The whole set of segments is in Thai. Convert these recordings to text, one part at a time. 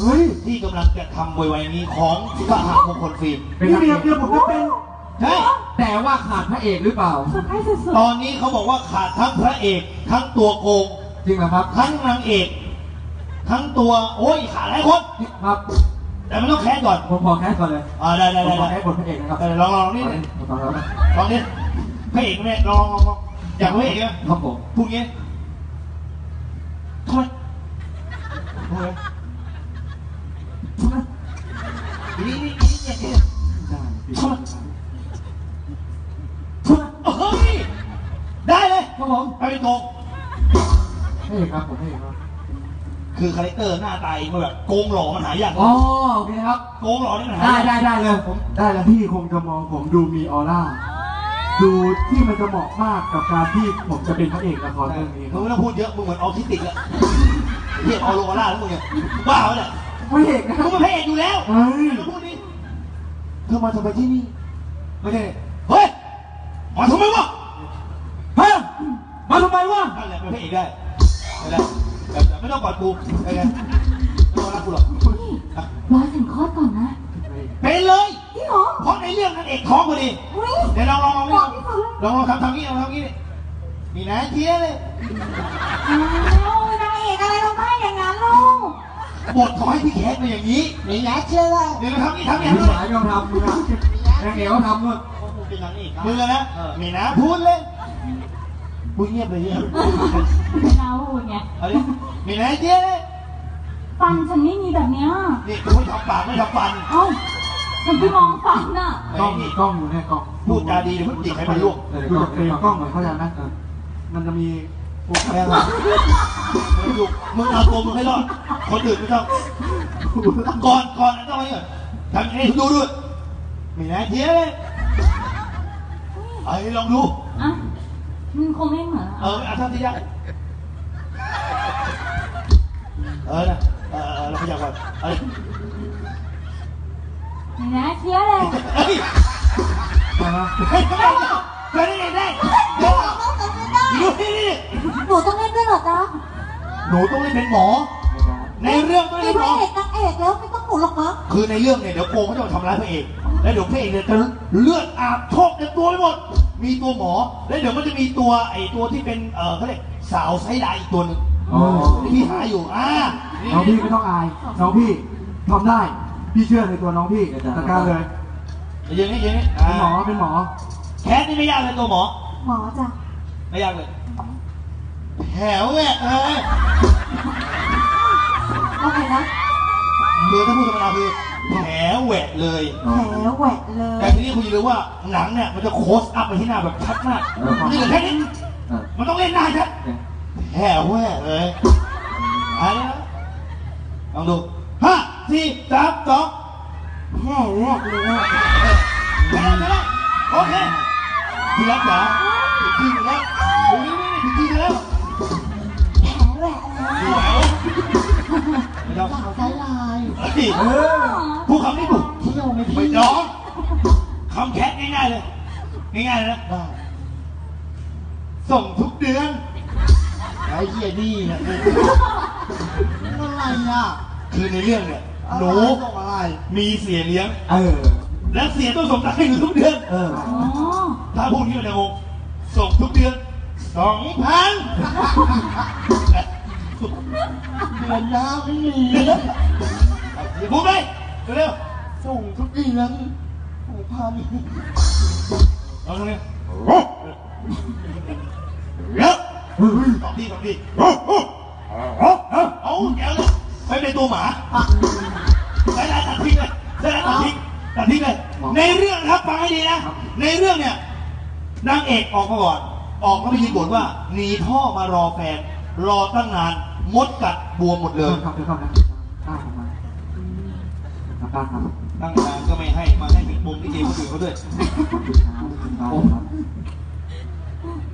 เฮ้ยที่กำลังจะทำไวๆนี้ของสหมงคลฟิล์มเป็นเดียวเดียวผมจะเป็นใช่แต่ว่าขาดพระเอกหรือเปล่า เซอร์ไพรส์สุดตอนนี้เขาบอกว่าขาดทั้งพระเอก ทั้งตัวโกง จริงเหรอครับทั้งนางเอก ทั้งตัวโอ้ยขาดหลายคน ครับแต่มันต้องแคสก่อนผมขอแคสก่อนเลยอ่าได้ได้ผมได้ขอได้แคสบทพระเอกนะครับเออลองลองนี่ผมขอแล้วนะลองนี่พระเอกไหมลองลองลองอยากพระเอกไหมครับผมพูดงี้ทำไมทำไม คือคาแรคเตอร์หน้าตาเองมันแบบโกงหล่อมันหายากอ๋อโอเคครับ โกงหล่อนี่มันหาได้ยากได้ได้เลยผมได้แล้วพี่คงจะมองผมดูมีออร่า ดูที่มันจะเหมาะมากกับการที่ผมจะเป็นพระเอกละครเรื่องนี้คมึรังบไม่ต้องพูดเยอะมึงเหมือนออทิสติกอะเรียกออโลกาล่าแล้วมึงเนี่ยบ้าปะเนี่ยพระเอกนะคมึรังบ เป็นพระเอกอยู่แล้วเฮ้ย มึงพูดดิเธอมาทำไมที่นี่ไม่ได้เฮ้ยมาทำไมวะเฮ้ยมาทำไมวะนั่นแหละเป็นพระเอกได้ไม่ได้แต่แต่ ไม่ต้องกอดกูไอ้ไงไม่ต้องรักกูหรอกอะๆรอถึงคลอดก่อนนะเป็นเลยจริงเหรอเพราะในเรื่องนางเอกท้องพอดีอุ้ยเดี๋ยวลองลองลองบอกที่สุดเลยลองลองทำทำนี้ลองทำนี้นี่นี่นะเจี๊ยเลยอ้าวนางเอกอะไรต้องได้อย่างนั้นลูกบทขอให้พี่แขกเป็นอย่างนี้นี่นะเจี๊ยเลยเดี๋ยวทำนี่ทำอย่างมีนี้หลายต้องทำนะนางเอกเขาทำนู่นมือนะนี่นะพูดเลย พูดเงียบเลยเงียบไม่เอาไงเอาดินี่นะเจี๊ยเลยฟันฉันไม่มีแบบเนี้ยนี่กูไม่ทำปากไม่ทำฟันเอ้าฉันไปมองฟันน่ะกล้องกล้องอยู่เนี่ยกล้องพูดจาดีเดี๋ยวมันจิกให้มันลวกเออดูจากเฟรมกล้องหน่อยเข้าใจไหมเออมันจะมีกูแพ้ละมึงอยู่มึงเอาตัวมึงให้รอดคนอื่นไม่ต้องก่อนก่อนต้องอะไรก่อนทำให้ดูด้วยมีนะเทียเลยไอ้ลองดูอะ มันคงไม่เหมือนเออเอาเท่าที่ได้เออนะเออเออเราพยายามก่อนเอ้ยนี่นะเชียร์เลยเฮ้ยใช่ไหมเฮ้ยเฮ้ยได้ได้เดี๋ยวดูนี่นี่หนูต้องเล่นด้วยเหรอจ๊ะหนูต้องเล่นเป็นหมอ ในเรื่องต้องมีเล่นพเป็นหมระอเอกนางเอกแล้วไม่ต้องหนูหรอกมั้งคือในเรื่องเนี่ยเดี๋ยวโกงเขาจะมาทำร้ายพระเอก แล้วเดี๋ยวพระเอกเนี่ยจะเลือดอาบโชกเต็มตัวไปหมด มีตัวหมอ แล้วเดี๋ยวมันจะมีตัวไอ้ตัวที่เป็นเออเขาเรียกสาวไซด์ไลน์อีกตัวหนึ่งอ๋อ ที่พี่หาอยู่อ่านี่น้องพี่ไม่ต้องอาย น้องพี่ทำได้ พี่เชื่อในตัวน้องพี่จัดการเลยยืนนี่ยืนนี่เป็นหมอ เป็นหมอ แคสนี่ไม่ยากเลยตัวหมอ หมอจ้ะ ไม่ยากเลย แถวเนี่ยเออ ว่าไงนะ คือถ้าพูดธรรมดาคือแผลแหวกเลย แผลแหวกเลแต่ย ทีนี้คุณอย่าลืมว่าหนังเนี่ยมันจะโคสอัพไปที่หน้าแบบชัดมากเออนี่เหลือแค่นี้เออมันต้องเล่นหน้าชัดแห่แว่เลยเอะไรนะลองดูห้าสี่สามสองแผลแหวกเลยอะไปแล้วไปแล้วโอเคพี่รักจ๋าผิดที่ไปแล้วดูนี่นี่ผิดที่ไปแล้วแผลแหวกเลยดูไหน ไม่ต้องสาวไซลายเฮ้ยเออพูดคำนี้ดูเที่ยวไม่ไม่ดีร้องคำแค่ง่ายๆเลย ง่ายๆเลยนะ ได้ส่งทุกเดือน ไอ้เหี้ยนี่นะอะไรอะ คือในเรื่องเนี่ย หนูมีเสียเลี้ยง เออ และเสียต้องส่งตังค์ให้หนูทุกเดือน เอออ๋อถ้าพูดที่มันจะงงส่งทุกเดือนสองพัน เดือนยาวไม่มีนะพูดไปเร็วๆส่งทุกเดือนสองพันเอาตรงนี้เร็วเฮ้ยสองทีสองทีเอาแกเลยไป็นตัวหมาได้ได้ตัดทิ้งเลยได้ได้ตัดทิ้งตัดทิ้งเลยในเรื่องนะครับฟังให้ดีนะ ในเรื่องเนี่ยนางเอกออกมาก่อน ออกมาไปยืนบ่นว่าหนีพ่อมารอแฟน รอตั้งนานมดกัดบวมหมดเลเดี๋ยยวครับเดี๋ยวครับนะตั้งผมมาตั้งครับตั้งนานก็ไม่ให้มาให้ถึงมุมที่เกมคนอื่นเขาด้วยขอบคุณครับขอบคุณครับ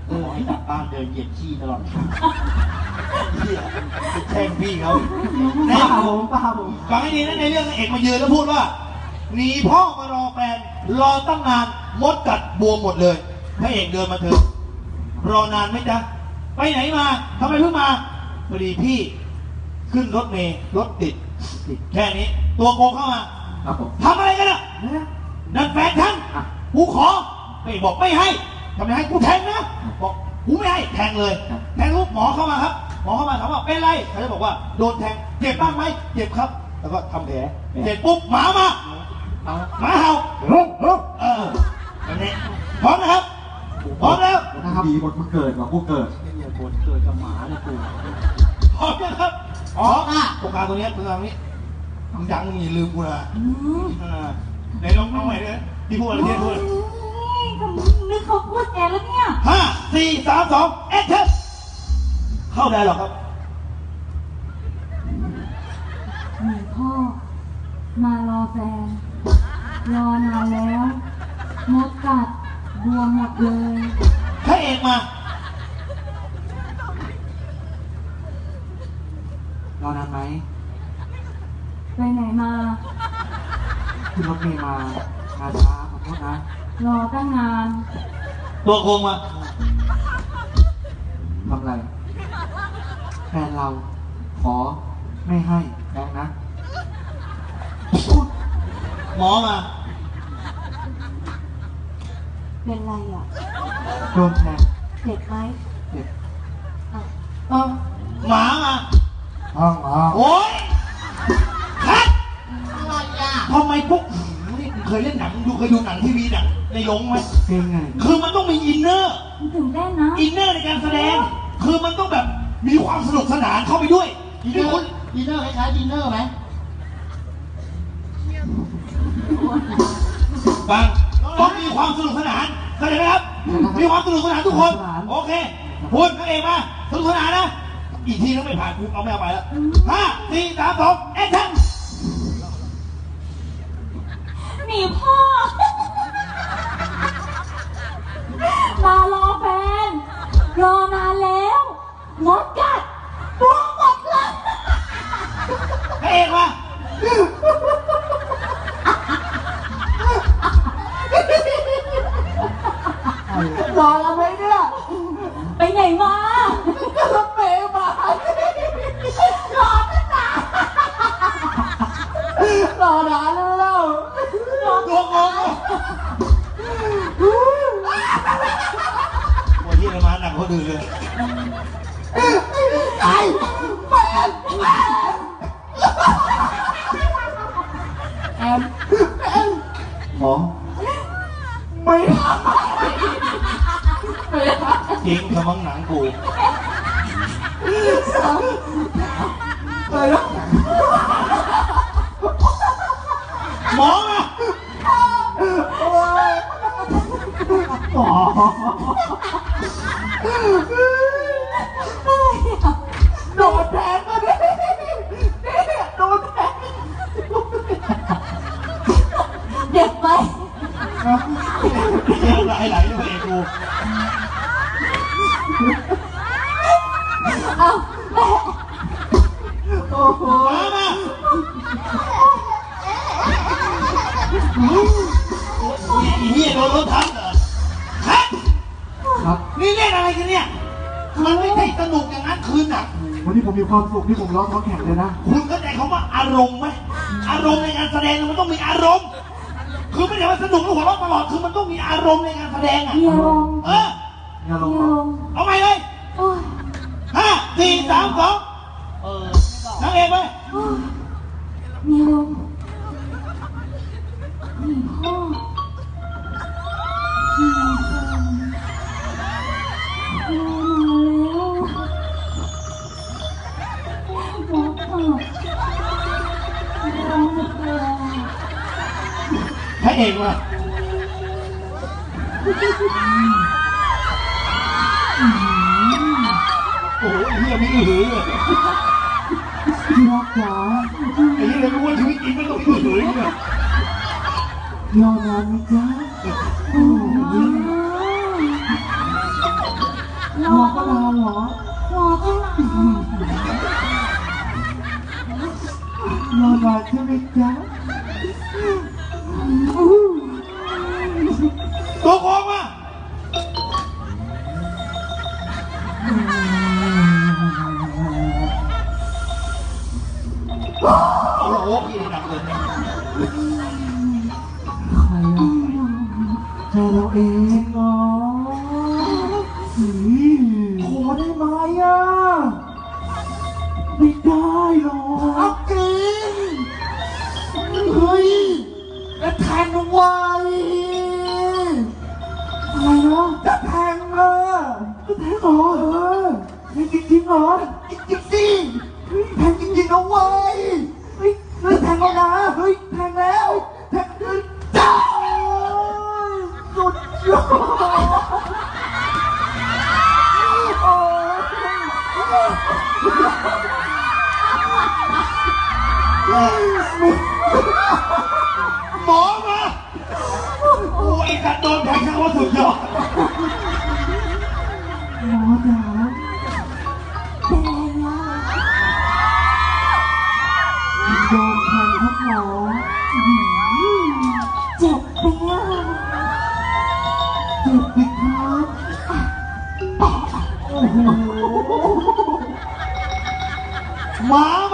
เออให้กลับบ้านเดินเหยียบขี้ตลอดเหี้ยไปแช่งพี่เขาในป้าผมป้าผมฟังให้ดีนะในเรื่องนางเอกมายืนแล้วพูดว่าหนีพ่อมารอแฟนรอตั้งนานมดกัดบวมหมดเลยพระเอกเดินมาเถอะรอนานไหมจ๊ะ ไปไหนมาทำไมเพิ่งมาพอดีพี่ขึ้นรถเมล์รถติดผิดแค่นี้ ตัวโกงเข้ามาครับผมทำอะไรกันอะเนี่ยนั่นแฟนฉันอะกูขอไม่บอกไม่ให้ทำไมให้กูแทงนะบอกกูไม่ให้แทงเลยครับแทงลูกหมอเข้ามาครับ หมอเข้ามาถามว่าเป็นไรเขาจะบอกว่าโดนแทงเจ็บบ้างไหมเจ็บครับ แล้วก็ทำแผลเสร็จปุ๊บหมามาเอาหมาเห่าเฮ้ยเฮ้ยเออแบบนี้พร้อมนะครับพร้อมแล้วนะครับดีหมดมันเกิดกว่าผู้เกิด เนี่ยบทเกิดกับหมาเลยกูพร้อมนะครับพอมอะตรงกลางตัวนี้ตรงกลางนี้มึงดังมึงอย่าลืมกูนะอ่าไหนลองเอาใหม่เลยที่พูดอะไรที่พูดนึกเขาพูดแกแล้วเนี่ยห้าสี่สามสองแอคชั่นเข้าได้หรอครับหนูพ่อ มารอแฟน รอนานแล้วมดกัดบวมหมดเลยพระเอกมา รอนานไหมไปไหนมาขึ้นรถเมล์มามาช้าขอโทษนะรอตั้งนานตัวโกงมาทำไร แฟนเรา ขอไม่ให้แบงค์นะ หมอมา เป็นไรอะโดนแทงเจ็บไหมเจ็บอะเออหมามา ห้องห้องโอ้ยคัดอะไรอะทำไมพวกนี่เคยเล่นหนังดูเคยดูหนังทีวีหนังในโรงไหมเพลงไงคือมันต้องมีอินเนอร์ มันถึงได้นะอินเนอร์ในการแสดง คือมันต้องแบบมีความสนุกสนานเข้าไปด้วยนี่คุณดินเนอร์คล้ายๆดินเนอร์ไหมฟังต้องมีความสนุกสนานเข้าใจไหมครับ มีความสนุกสนานทุกคน โอเคพูดนั่นเองมาสนุกสนานนะ อีกทีนึงไม่ผ่านกูเอาไม่เอาไปแล้วห้าสี่สามสองแอคชั่นหนีพ่อ มารอแฟน รอนานแล้วมดกัดบวมหมดเลยพระเอกมารอแล้วไหมเนี่ยไปไหนมา ไอ้แฟนแฟนแอนแอนหมอไม่จริงสมังหนังกูไปแล้วหมอมาหมอ โดนแทงก็ได้นี่โดนแทงเจ็บไหมไหลไหลเลยกู เอาแม่โอ้โหมามาอีเหี้ยโดนรถทับเหรอะครับ นี่เล่นอะไรกันเนี่ย มันไม่ใช่สนุกอย่างนั้นคืนหนัก วันนี้ผมมีความสุขที่ผมร้องท้องแข็งเลยนะ คุณเข้าใจคำว่าอารมณ์ไหมอารมณ์ในการแสดงมันต้องมีอารมณ์ คือไม่ใช่ว่าสนุกแล้วหัวเราะตลอดคือมันต้องมีอารมณ์ในการแสดงอะเมียลงเอออย่าลเมีงยมาลงเอาใหม่เลยโอ้ยห้าสี่สามสองเออนั่งเองไป โอ้ยเมียลงห เอกมาโอ้โหไอ้เฮียมีอือหือเลยพี่รักจ๋าไอ้เฮียเลยรู้ว่าชีวิตจริงไม่ต้องมีอือหือเนี่ยรอนานไหมจ๊ะโอ้โหรอก็รอเหรอรอตั้งนานรอนานใช่ไหมจ๊ะ ตัวโเหรอเออจริจริงเหรอจริงสิแพงจริงๆนะเว้ยเฮ้ยแพงเล้วนะ โดนแทงทุกเจ็บเปียเจ็บนะครับโอ้โหมา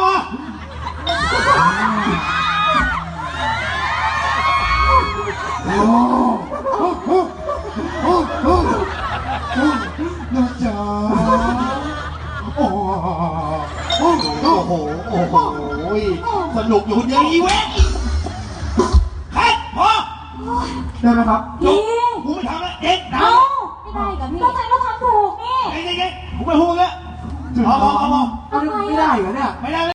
นุกอยู่เดียวอีเวนฮ้ยพอได้ไหมครับ